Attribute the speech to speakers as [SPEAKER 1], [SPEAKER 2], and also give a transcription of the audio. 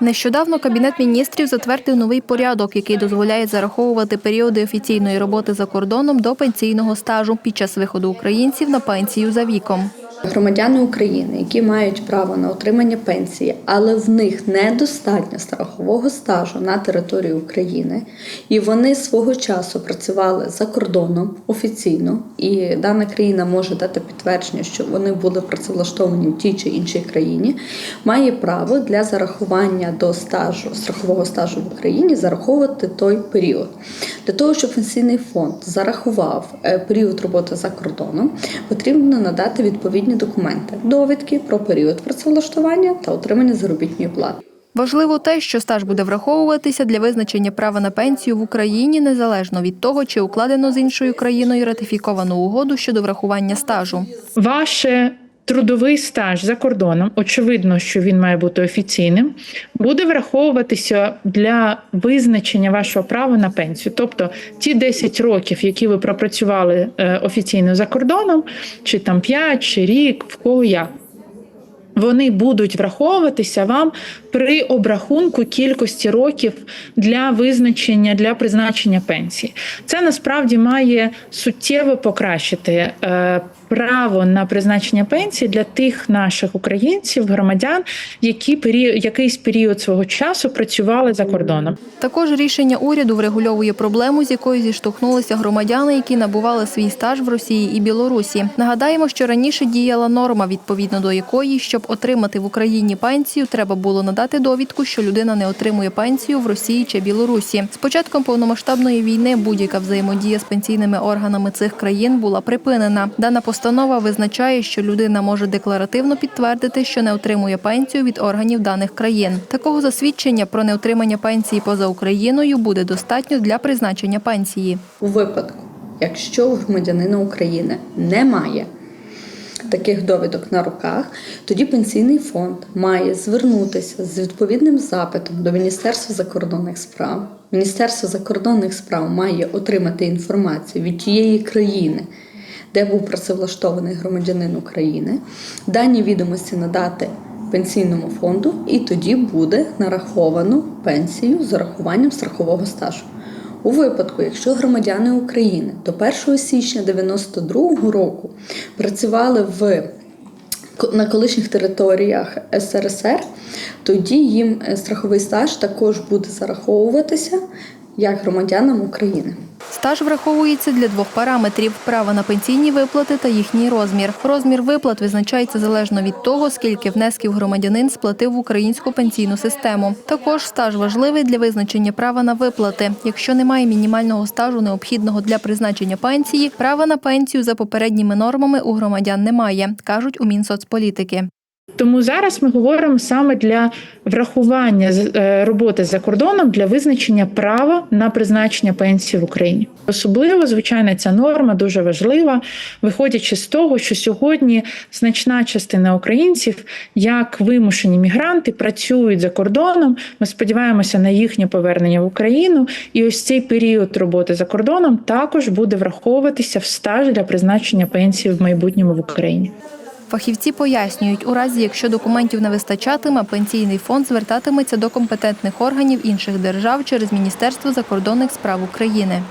[SPEAKER 1] Нещодавно Кабінет міністрів затвердив новий порядок, який дозволяє зараховувати періоди офіційної роботи за кордоном до пенсійного стажу під час виходу українців на пенсію за віком.
[SPEAKER 2] Громадяни України, які мають право на отримання пенсії, але в них недостатньо страхового стажу на території України, і вони свого часу працювали за кордоном офіційно, і дана країна може дати підтвердження, що вони були працевлаштовані в тій чи іншій країні, має право для зарахування до стажу страхового стажу в Україні зараховувати той період. Для того, щоб пенсійний фонд зарахував е, період роботи за кордоном, потрібно надати відповідні документи: довідки про період працевлаштування та отримання заробітної плати.
[SPEAKER 1] Важливо те, що стаж буде враховуватися для визначення права на пенсію в Україні незалежно від того, чи укладено з іншою країною ратифіковану угоду щодо врахування стажу.
[SPEAKER 3] Ваше трудовий стаж за кордоном, очевидно, що він має бути офіційним, буде враховуватися для визначення вашого права на пенсію. Тобто ті 10 років, які ви пропрацювали е, офіційно за кордоном, чи там 5, чи рік, в кого як. Вони будуть враховуватися вам при обрахунку кількості років для визначення для призначення пенсії. Це насправді має суттєво покращити е, право на призначення пенсії для тих наших українців, громадян, які період, якийсь період свого часу працювали за кордоном.
[SPEAKER 1] Також рішення уряду врегульовує проблему, з якою зіштовхнулися громадяни, які набували свій стаж в Росії і Білорусі. Нагадаємо, що раніше діяла норма, відповідно до якої, щоб отримати в Україні пенсію, треба було надати довідку, що людина не отримує пенсію в Росії чи Білорусі. З початком повномасштабної війни будь-яка взаємодія з пенсійними органами цих країн була припинена. Дана постанова визначає, що людина може декларативно підтвердити, що не отримує пенсію від органів даних країн. Такого засвідчення про неотримання пенсії поза Україною буде достатньо для призначення пенсії.
[SPEAKER 2] У випадку, якщо громадянина України немає таких довідок на руках, тоді пенсійний фонд має звернутися з відповідним запитом до Міністерства закордонних справ. Міністерство закордонних справ має отримати інформацію від тієї країни, де був працевлаштований громадянин України, дані відомості надати пенсійному фонду, і тоді буде нараховано пенсію з урахуванням страхового стажу. У випадку, якщо громадяни України до 1 січня 1992 року працювали в на колишніх територіях СРСР, тоді їм е, страховий стаж також буде зараховуватися як громадянам України.
[SPEAKER 1] Стаж враховується для двох параметрів: право на пенсійні виплати та їхній розмір. Розмір виплат визначається залежно від того, скільки внесків громадянин сплатив в українську пенсійну систему. Також стаж важливий для визначення права на виплати. Якщо немає мінімального стажу, необхідного для призначення пенсії, права на пенсію за попередніми нормами у громадян немає, кажуть у Мінсоцполітики.
[SPEAKER 3] Тому зараз ми говоримо саме для врахування е, роботи за кордоном для визначення права на призначення пенсії в Україні. Особливо, звичайно, ця норма дуже важлива, виходячи з того, що сьогодні значна частина українців, як вимушені мігранти, працюють за кордоном. Ми сподіваємося на їхнє повернення в Україну, і ось цей період роботи за кордоном також буде враховуватися в стаж для призначення пенсії в майбутньому в Україні.
[SPEAKER 1] Фахівці пояснюють, у разі якщо документів не вистачатиме, пенсійний фонд звертатиметься до компетентних органів інших держав через Міністерство закордонних справ України.